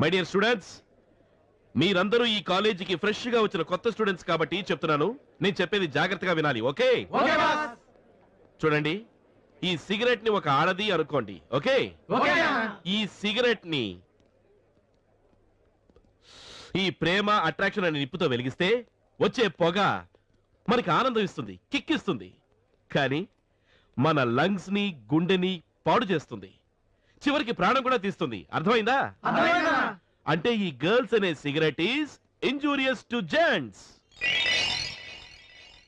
My dear students మీరందరూ ఈ కాలేజీకి ఫ్రెష్గా వచ్చిన కొత్త స్టూడెంట్స్ కాబట్టి చెప్తున్నాను. నేను చెప్పేది జాగ్రత్తగా వినాలి ఓకే? చూడండి ఈ సిగరెట్ని ఒక ఆడది అనుకోండి ఓకే? ఈ సిగరెట్ని ఈ ప్రేమ అట్రాక్షన్ అనే నిప్పుతో వెలిగిస్తే వచ్చే పొగ మనకి ఆనందం ఇస్తుంది కిక్కిస్తుంది కానీ మన లంగ్స్ని గుండెని పాడు చేస్తుంది. చివరికి ప్రాణం కూడా తీస్తుంది. అర్థమైందా? అంటే ఈ గర్ల్స్ అనే cigarette is injurious to gents.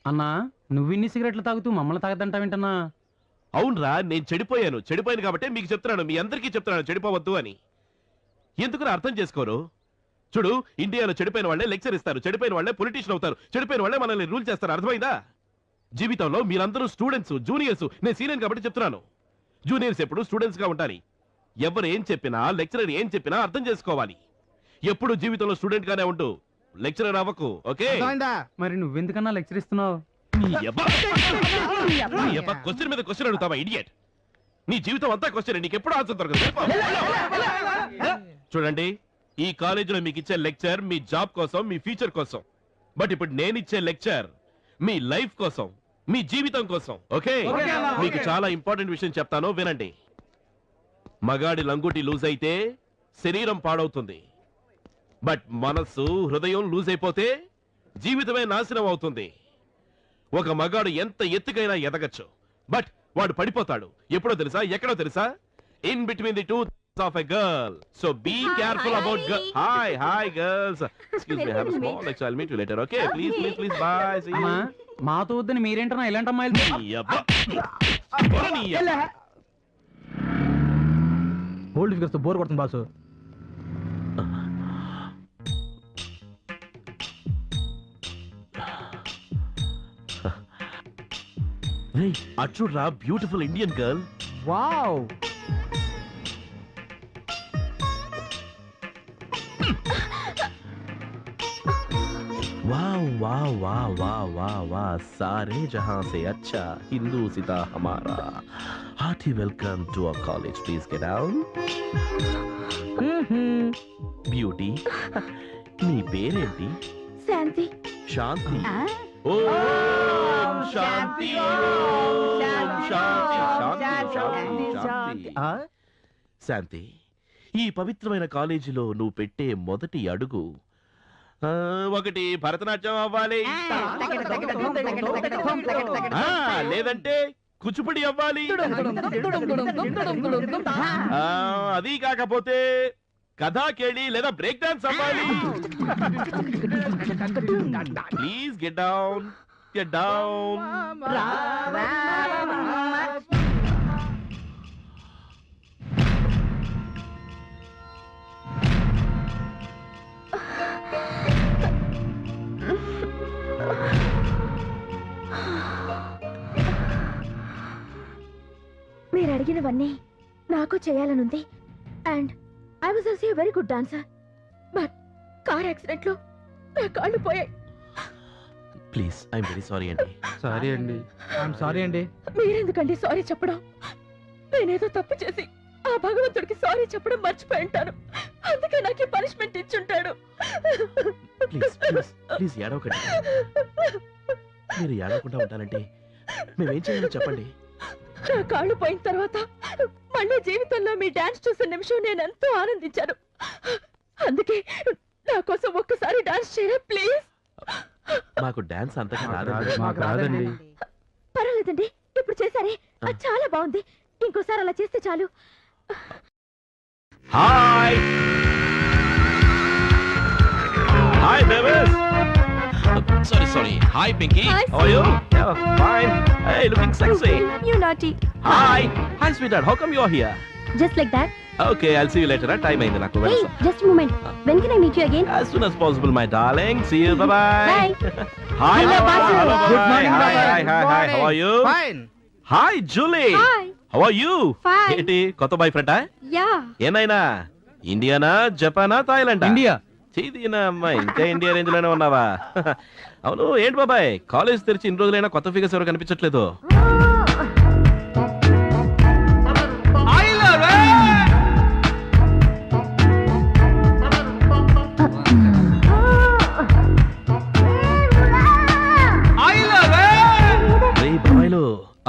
అన్నా నువ్వు ఇన్ని సిగరెట్లు తాగుతూ మమ్మల్ని తాగదంటావేంటన్నా అవునరా నేను చెడిపోయాను. చెడిపోయాను కాబట్టి మీకు చెప్తున్నాను. మీ అందరికీ చెప్తున్నాను. చెడిపోవద్దు అని. ఎందుకు అర్థం చేసుకోరు? చూడు ఇండియాలో చెడిపోయిన వాళ్ళే లెక్చర్ ఇస్తారు. చెడిపోయిన వాళ్ళే పొలిటీషియన్ అవుతారు. చెడిపోయిన వాళ్ళే మనల్ని రూల్ చేస్తారు. అర్థమైందా? జీవితంలో మీరందరూ స్టూడెంట్స్ జూనియర్స్ నేను సీనియర్ కాబట్టి చెప్తున్నాను. జూనియర్స్ ఎప్పుడు స్టూడెంట్స్గా ఉండాలి. ఎవరు ఏం చెప్పినా లెక్చరర్ ఏం చెప్పినా అర్థం చేసుకోవాలి. ఎప్పుడు జీవితంలో స్టూడెంట్ గానే ఉంటూ లెక్చరర్ అవ్వకు ఓకే? మరి నువ్వెందుకన్నా లెక్చర్ ఇస్తున్నావు? క్వశ్చన్ మీద క్వశ్చన్ అడుగుతావా ఇడియట్ నీ జీవితం అంతా క్వశ్చన్ నీకు ఎప్పుడు ఆన్సర్ దొరకదు. చూడండి ఈ కాలేజీలో మీకు ఇచ్చే లెక్చర్ మీ జాబ్ కోసం మీ ఫ్యూచర్ కోసం. బట్ ఇప్పుడు నేను ఇచ్చే లెక్చర్ మీ లైఫ్ కోసం. మీ జీవితం కోసం. ఓకే? మీకు చాలా ఇంపార్టెంట్ విషయం చెప్తాను. వినండి. మగాడి లంగుటి లూజ్ అయితే శరీరం పాడవుతుంది. బట్ మనస్సు హృదయం లూజ్ అయిపోతే జీవితమే నాశనం అవుతుంది. ఒక మగాడు ఎంత ఎత్తుకైనా ఎదగచ్చు. బట్ వాడు పడిపోతాడు. ఎప్పుడో తెలుసా? ఎక్కడో తెలుసా? In between the two of a girl so be careful about hi hi girls excuse me have small lecture I'll meet you later okay please please please bye see అమ్మా మాతో వద్దని మీరేంటన్నా ఇలాంటి అమ్మాయిలు? ఓల్డ్ ఫిగర్స్ బోర్ కొడుతుంది boss. అచ్చుడ్రా beautiful Indian girl wow वाह वाह वाह वाह वाह वाह सारे जहां से अच्छा हिंदू सिता हमारा hearty welcome to our college please get down beauty నీ పేరేంటి శాంతి శాంతి ఆ? ఓం శాంతి ఓం శాంతి శాంతి శాంతి శాంతి శాంతి ఈ పవిత్రమైన కాలేజీలో నువ్వు పెట్టే మొదటి అడుగు ఆ, ఒకటి భరతనాట్యం అవ్వాలి ఆ, లేదంటే కూచిపూడి అవ్వాలి ఆ, అది కాకపోతే కథా కేళి లేదా బ్రేక్ డాన్స్ అవ్వాలి please get down get down మీరు అడిగినవన్నీ నాకు చేయాలనుంది. And I was also very good dancer but car యాక్సిడెంట్లో నా కాళ్ళు పోయాయి. ప్లీజ్ ఐఎమ్ వెరీ సారీ అండి సారీ అండి ఐఎమ్ సారీ అండి మీరెందుకండి సారీ చెప్పడం? నేనేదో తప్పు చేసి ఆ భగవంతుడికి సారీ చెప్పడం మర్చిపోయి ఉంటాను. అందుకే నాకు పనిష్మెంట్ ఇచ్చుంటాడు. ప్లీజ్ ప్లీజ్ ప్లీజ్ ఏడవకండి. మీరు ఏడవకుండా ఉంటానంటే మేమేం చేయాలో చెప్పండి. నా కాళ్ళు పోయిన తర్వాత మళ్ళీ జీవితంలో మీ డాన్స్ చూసిన నిమిషం నేను ఎంతో ఆనందించాను. అందుకే నా కోసం ఒక్కసారి డాన్స్ చేయరా ప్లీజ్? మాకు డాన్స్ అంతగా మాకు రాదండి. రాదు. మాకు రాదండి. పర్వాలేదండి ఇప్పుడు చేశారే. అది చాలా బాగుంది. ఇంకోసారి అలా చేస్తే చాలు. Hi hi babies sorry sorry hi Pinky Hi, how are you fine hey looking sexy you naughty hi hi sweetheart how come you are here just like that okay I'll see you later time అయింది నాకు hey వెళ్తా just moment when can I meet you again as soon as possible my darling see you bye bye Bye. hi Hello, Basu. hello, Good morning, hi Baba. hi hi hi how are you fine hi julie hi how are you Fine. ఏంటి కొత్త boy ఫ్రెండా yeah ఏనాయనా ఇండియానా జపానా Thailand India చేయినా అమ్మాయి ఇంకా India రేంజ్లోనే ఉన్నావా? అవును ఏంటి బాబాయ్? కాలేజ్ తెరిచి ఇన్ని రోజులైనా కొత్త ఫిగర్స్ ఎవరు కనిపించట్లేదు?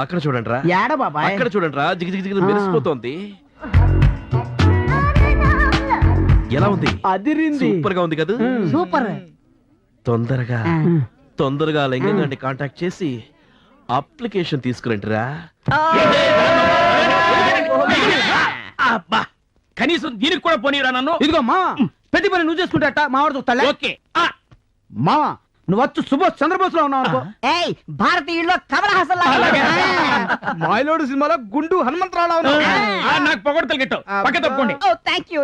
అక్కడ చూడండి రా అక్కడ చూడండి రా జిగి జిగి జిగి మెరిసిపోతుంది. ఎలా ఉంది? అదిరింది. సూపర్గా ఉంది కదా? సూపర్. తొందరగా తొందరగా లింగంగాన్ని కాంటాక్ట్ చేసి అప్లికేషన్ తీసుకురండి రా అబ్బా కనీసం దీనికి కూడా పోనీరా నన్ను. ఇదిగో మావా ప్రతి పని నువ్వు చేసుకుంటా మావాడు చూస్తా ఓకే. మావా నువ్వు వచ్చు సుభాష్ చంద్రబోస్లో ఉన్నావు అనుకో. ఏయ్ భారతీయుల్లో కమల హాసన్ మాయలోడు సినిమాలో గుండు హనుమంతరావు ఆ, నాకు పొగడతలు గిట్టు పక్క తప్పుకోండి. Thank you